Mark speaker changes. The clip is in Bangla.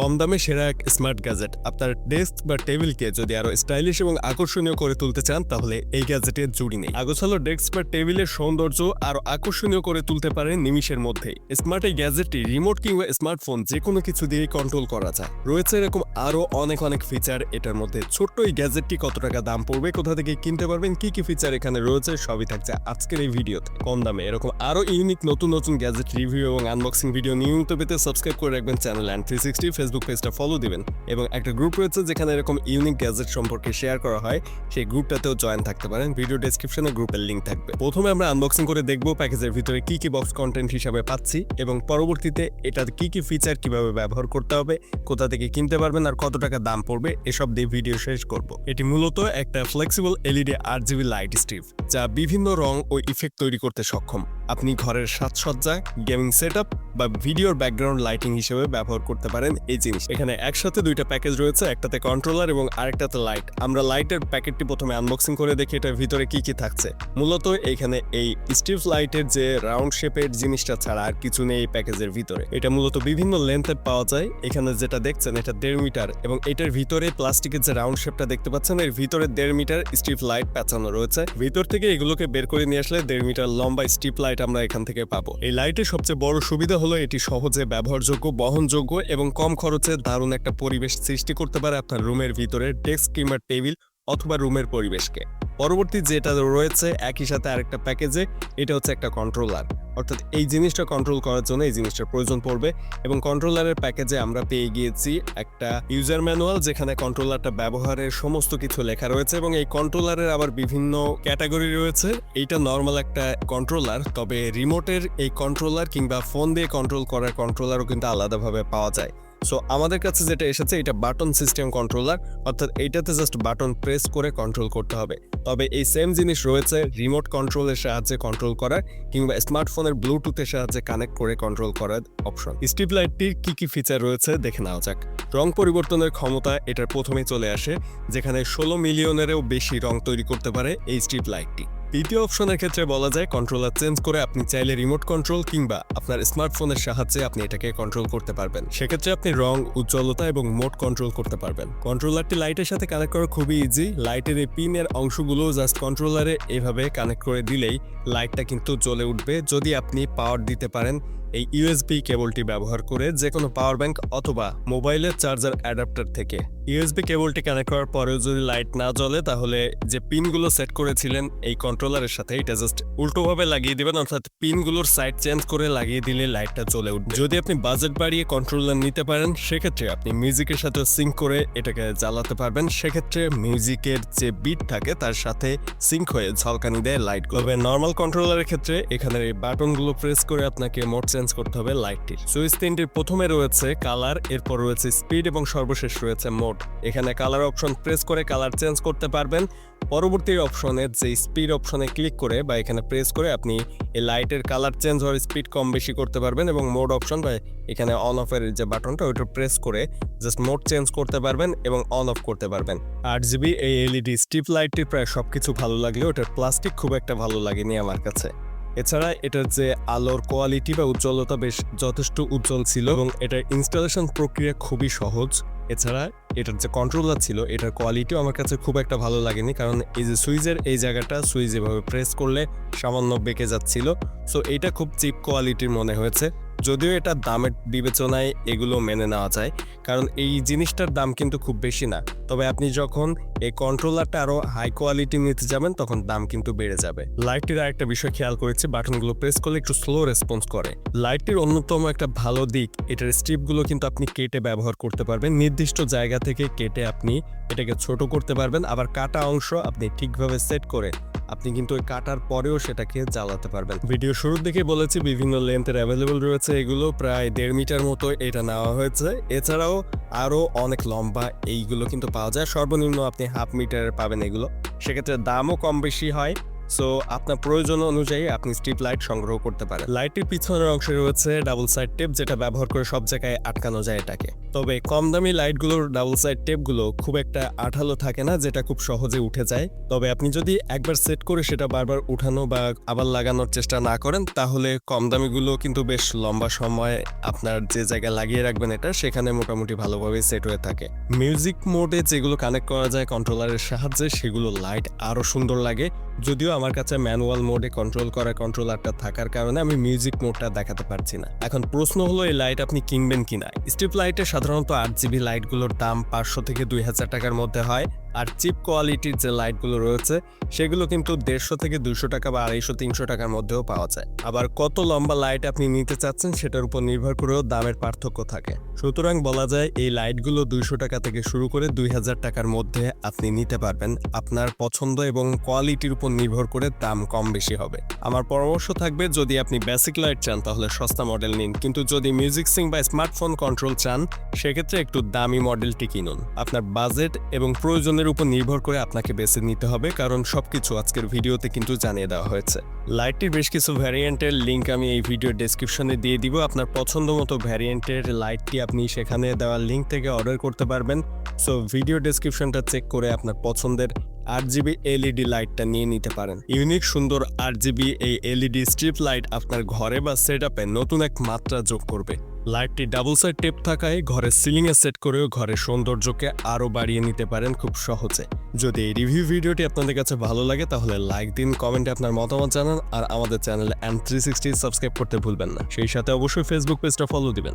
Speaker 1: কম দামে সেরা এক স্মার্ট গ্যাজেট। আপনার ডেস্ক বা টেবিলকে যদি আরও স্টাইলিশ এবং আকর্ষণীয় করে তুলতে চান, তাহলে এই গ্যাজেটের জুড়ি নেই। আগোছালো ডেস্ক বা টেবিলের সৌন্দর্য আরও আকর্ষণীয় করে তুলতে পারে নিমিশের মধ্যেই স্মার্ট এই গ্যাজেটটি রিমোট কিংবা স্মার্টফোন যে কোনো কিছু দিয়ে কন্ট্রোল করা যায়। রয়েছে এরকম আরও অনেক অনেক ফিচার এটার মধ্যে। ছোট্ট এই গ্যাজেটটি কত টাকা দাম পড়বে, কোথা থেকে কিনতে পারবেন, কি কি ফিচার এখানে রয়েছে, সবই থাকছে আজকের এই ভিডিওতে। কম দামে এরকম আরও ইউনিক নতুন নতুন গ্যাজেট রিভিউ এবং আনবক্সিং ভিডিও নিয়মিত পেতে সাবস্ক্রাইব করে রাখবেন channel and three sixty Facebook পেজটা ফলো দিবেন। এবং একটা গ্রুপ রয়েছে যেখানে এরকম ইউনিক গ্যাজেট সম্পর্কে শেয়ার করা হয়, সেই গ্রুপটাতেও জয়েন থাকতে পারেন। ভিডিও ডেসক্রিপশনে গ্রুপের লিঙ্ক থাকবে। প্রথমে আমরা আনবক্সিং করে দেখব প্যাকেজের ভিতরে কি কি বক্স কন্টেন্ট হিসাবে পাচ্ছি এবং পরবর্তীতে এটার কি কি ফিচার কীভাবে ব্যবহার করতে হবে, কোথা থেকে কিনতে পারবেন আর কত টাকা দাম পড়বে এসব দিয়ে ভিডিও শেষ করব। এটি মূলত একটা flexible LED R GB light strip যা বিভিন্ন রং ও ইফেক্ট তৈরি করতে সক্ষম। আপনি ঘরের সাজসজ্জা গেমিং সেট বা ভিডিওর ব্যাকগ্রাউন্ড লাইটিং হিসেবে ব্যবহার করতে পারেন এই জিনিস। এখানে একসাথে দুইটা প্যাকেজ রয়েছে, একটাতে কন্ট্রোলার এবং আরেকটাতে লাইট আমরা লাইটের প্যাকেটটি প্রথমে আনবক্সিং করে দেখি এটার ভিতরে কি কি থাকছে। মূলত এখানে এই স্টিভ লাইটের যে রাউন্ড শেপের জিনিসটা ছাড়া আর কিছু নেই এই প্যাকেজের ভিতরে। এটা মূলত বিভিন্ন লেন্থে পাওয়া যায়। এখানে যেটা দেখছেন এটা দেড় মিটার এবং এটার ভিতরে প্লাস্টিকের যে রাউন্ড শেপটা দেখতে পাচ্ছেন, এর ভিতরে দেড় মিটার স্টিভ লাইট পেঁচানো রয়েছে। ভিতর থেকে এগুলোকে বের করে নিয়ে আসলে দেড় মিটার লম্বা স্টিপ লাইট আমরা এখান থেকে পাবো। এই লাইটের সবচেয়ে বড় সুবিধা হলো এটি সহজে ব্যবহারযোগ্য, বহনযোগ্য এবং কম খরচে দারুণ একটা পরিবেশ সৃষ্টি করতে পারে আপনার রুমের ভিতরে ডেস্ক কিংবা টেবিল অথবা রুমের পরিবেশকে। পরবর্তী যেটা রয়েছে, একই সাথে আরেকটা প্যাকেজে এটা হচ্ছে একটা কন্ট্রোলার অর্থাৎ এই জিনিসটা কন্ট্রোল করার জন্য এই জিনিসটার প্রয়োজন পড়বে এবং কন্ট্রোলারের প্যাকেজে আমরা পেয়ে গিয়েছি একটা ইউজার ম্যানুয়াল যেখানে কন্ট্রোলারটা ব্যবহারের সমস্ত কিছু লেখা রয়েছে এবং এই কন্ট্রোলারের আবার বিভিন্ন ক্যাটাগরি রয়েছে। এইটা নর্মাল একটা কন্ট্রোলার তবে রিমোটের এই কন্ট্রোলার কিংবা ফোন দিয়ে কন্ট্রোল করার কন্ট্রোলারও কিন্তু আলাদাভাবে পাওয়া যায়। সো আমাদের কাছে যেটা এসেছে, এটা বাটন সিস্টেম কন্ট্রোলার অর্থাৎ এইটাতে জাস্ট বাটন প্রেস করে কন্ট্রোল করতে হবে। তবে এই সেম জিনিস রয়েছে রিমোট কন্ট্রোলের সাহায্যে কন্ট্রোল করার, কিংবা স্মার্টফোনের ব্লুটুথের সাহায্যে কানেক্ট করে কন্ট্রোল করার অপশন স্ট্রিপ লাইটটির কি কি ফিচার রয়েছে, দেখে নেওয়া যাক। রং পরিবর্তনের ক্ষমতা এটার প্রথমেই চলে আসে, যেখানে ষোলো মিলিয়নেরও বেশি রং তৈরি করতে পারে এই স্ট্রিপ লাইটটি দ্বিতীয় অপশনের ক্ষেত্রে বলা যায় কন্ট্রোলার চেঞ্জ করে আপনি চাইলে রিমোট কন্ট্রোল কিংবা আপনার স্মার্টফোনের সাহায্যে আপনি এটাকে কন্ট্রোল করতে পারবেন। সেক্ষেত্রে আপনি রং, উজ্জ্বলতা এবং মোট কন্ট্রোল করতে পারবেন। কন্ট্রোলারটি লাইটের সাথে কানেক্ট করা খুবই ইজি লাইটের এই পিনের অংশগুলো জাস্ট কন্ট্রোলারে এভাবে কানেক্ট করে দিলেই লাইটটা কিন্তু জ্বলে উঠবে। যদি আপনি পাওয়ার দিতে পারেন এই ইউএসবি কেবলটি ব্যবহার করে যে কোনো পাওয়ার ব্যাংক অথবা মোবাইলের চার্জার অ্যাডাপ্টার থেকে। ইউএসবি কেবলটি কানেক্ট করার পরেও যদি লাইট না জ্বলে, তাহলে যে পিনগুলো সেট করেছিলেন এই কন্ট্রোলারের সাথে, এটা জাস্ট উল্টোভাবে লাগিয়ে দিবেন, অর্থাৎ পিনগুলোর সাইড চেঞ্জ করে লাগিয়ে দিলে লাইটটা জ্বলে উঠবে। যদি আপনি বাজেট বাড়িয়ে কন্ট্রোলার নিতে পারেন, সেক্ষেত্রে আপনি মিউজিকের সাথে সিঙ্ক করে এটাকে জ্বালাতে পারবেন। সেক্ষেত্রে মিউজিকের যে বিট থাকে, তার সাথে সিঙ্ক হয়ে ঝলকানি দেয় লাইট তবে নর্মাল কন্ট্রোলারের ক্ষেত্রে এখানে এই বাটনগুলো প্রেস করে আপনাকে মোড চেঞ্জ করতে হবে লাইটটির সুইচ তিনটির প্রথমে রয়েছে কালার এরপর রয়েছে স্পিড এবং সর্বশেষ রয়েছে মোড এখানে কালার অপশন প্রেস করে কালার চেঞ্জ করতে পারবেন। পরবর্তী অপশনে যে স্পিড অপশনে ক্লিক করে বা এখানে প্রেস করে আপনি এই লাইটের কালার চেঞ্জ হওয়ার স্পিড কম বেশি করতে পারবেন এবং মোড অপশন বা এখানে অন অফের যে বাটনটা ওইটা প্রেস করে জাস্ট মোড চেঞ্জ করতে পারবেন এবং অন অফ করতে পারবেন। আট জিবি এই এলইডি স্টিপ লাইটটির প্রায় সবকিছু ভালো লাগলেও ওটার প্লাস্টিক খুব একটা ভালো লাগেনি আমার কাছে। এছাড়া এটার যে আলোর কোয়ালিটি বা উজ্জ্বলতা বেশ যথেষ্ট উজ্জ্বল ছিল এবং এটার ইনস্টলেশন প্রক্রিয়া খুবই সহজ। এছাড়া এটার যে কন্ট্রোলার ছিল, এটার কোয়ালিটিও আমার কাছে খুব একটা ভালো লাগেনি কারণ এই যে সুইচের এই জায়গাটা সুইচ এভাবে প্রেস করলে সামান্য বেঁকে যাচ্ছিল। সো এটা খুব চিপ কোয়ালিটির মনে হয়েছে। যদিও এটা দামের বিবেচনায় এগুলো মেনে নেওয়া যায়, কারণ এই জিনিসটার দাম কিন্তু খুব বেশি না। তবে আপনি যখন এই কন্ট্রোলারটা আরও হাই কোয়ালিটি নিতে যাবেন, তখন দাম কিন্তু বেড়ে যাবে। লাইটটির আরেকটা বিষয় খেয়াল করেছি বাটনগুলো প্রেস করলে একটু স্লো রেসপন্স করে। লাইটটির অন্যতম একটা ভালো দিক, এটার স্ট্রিপগুলো কিন্তু আপনি কেটে ব্যবহার করতে পারবেন। নির্দিষ্ট জায়গা থেকে কেটে আপনি এটাকে ছোট করতে পারবেন, আবার কাটা অংশ আপনি ঠিকভাবে সেট করে আপনি কিন্তু ওই কাটার পরেও সেটাকে জ্বালাতে পারবেন। ভিডিও শুরুর দিকে বলেছি বিভিন্ন লেন্থের অ্যাভেলেবল রয়েছে। এগুলো প্রায় দেড় মিটার মতো এটা নেওয়া হয়েছে। এছাড়াও আরও অনেক লম্বা এইগুলো কিন্তু পাওয়া যায়। সর্বনিম্ন আপনি হাফ মিটারের পাবেন এগুলো। সেক্ষেত্রে দামও কম বেশি হয়। সো আপনার প্রয়োজন অনুযায়ী আপনি স্ট্রিপ লাইট সংগ্রহ করতে পারেন। লাইটটির পিছনের অংশে রয়েছে ডাবল সাইড টেপ যেটা ব্যবহার করে সব জায়গায় আটকানো যায় এটাকে। তবে কম দামি লাইটগুলোর ডাবল সাইড টেপগুলো খুব একটা আঠালো থাকে না, যেটা খুব সহজে উঠে যায়। তবে আপনি যদি একবার সেট করে সেটা বারবার উঠানো বা আবার লাগানোর চেষ্টা না করেন, তাহলে কম দামিগুলো কিন্তু বেশ লম্বা সময় আপনার যে জায়গায় লাগিয়ে রাখবেন এটা, সেখানে মোটামুটি ভালোভাবে সেট হয়ে থাকে। মিউজিক মোডে যেগুলো কানেক্ট করা যায় কন্ট্রোলারের সাহায্যে, সেগুলো লাইট আরও সুন্দর লাগে। যদিও আমার কাছে ম্যানুয়াল মোডে কন্ট্রোল করা কন্ট্রোলারটা থাকার কারণে আমি মিউজিক মোডটা দেখাতে পারছি না। এখন প্রশ্ন হলো, এই লাইট আপনি কিনবেন কিনা? স্ট্রিপ লাইটে সাধারণত আট জিবি লাইটগুলোর দাম পাঁচশো থেকে দুই হাজার টাকার মধ্যে হয়। আর চিপ কোয়ালিটির যে লাইটগুলো রয়েছে, সেগুলো কিন্তু দেড়শো থেকে দুশো টাকা বা আড়াইশো, তিনশো টাকার মধ্যেও পাওয়া যায়। আবার কত লম্বা লাইট আপনি নিতে চাচ্ছেন, সেটার উপর নির্ভর করেও দামের পার্থক্য থাকে। সুতরাং বলা যায়, এই লাইটগুলো দুইশো টাকা থেকে শুরু করে দুই হাজার টাকার মধ্যে আপনি নিতে পারবেন। আপনার পছন্দ এবং কোয়ালিটির উপর নির্ভর করে দাম কম বেশি হবে। আমার পরামর্শ থাকবে, যদি আপনি বেসিক লাইট চান, তাহলে সস্তা মডেল নিন। কিন্তু যদি মিউজিক সিং বা স্মার্টফোন কন্ট্রোল চান, সেক্ষেত্রে একটু দামি মডেলটি কিনুন। আপনার বাজেট এবং প্রয়োজনের উপর নির্ভর করে আপনাকে বেছে নিতে হবে, কারণ সবকিছু আজকের ভিডিওতে কিন্তু জানিয়ে দেওয়া হয়েছে। লাইটটির বেশ কিছু ভ্যারিয়েন্টের লিঙ্ক আমি এই ভিডিও ডেসক্রিপশনে দিয়ে দিব। আপনার পছন্দ মতো ভ্যারিয়েন্টের লাইটটি আপনি সেখানে দেওয়া লিঙ্ক থেকে অর্ডার করতে পারবেন। সো ভিডিও ডেসক্রিপশনটা চেক করে আপনার পছন্দের আট জিবি এলইডি লাইটটা নিয়ে নিতে পারেন। ইউনিক সুন্দর আট জিবি এই এলইডি স্ট্রিপ লাইট আপনার ঘরে বা সেট নতুন এক মাত্রা যোগ করবে। লাইটটি ডাবল সাইড টেপ থাকায় ঘরের সিলিংয়ে সেট করেও ঘরের সৌন্দর্যকে আরও বাড়িয়ে নিতে পারেন খুব সহজে। যদি এই রিভিউ ভিডিওটি আপনাদের কাছে ভালো লাগে, তাহলে লাইক দিন, কমেন্টে আপনার মতামত জানান, আর আমাদের channel and three sixty subscribe করতে ভুলবেন না। সেই সাথে অবশ্যই ফেসবুক পেজটা ফলো দিবেন।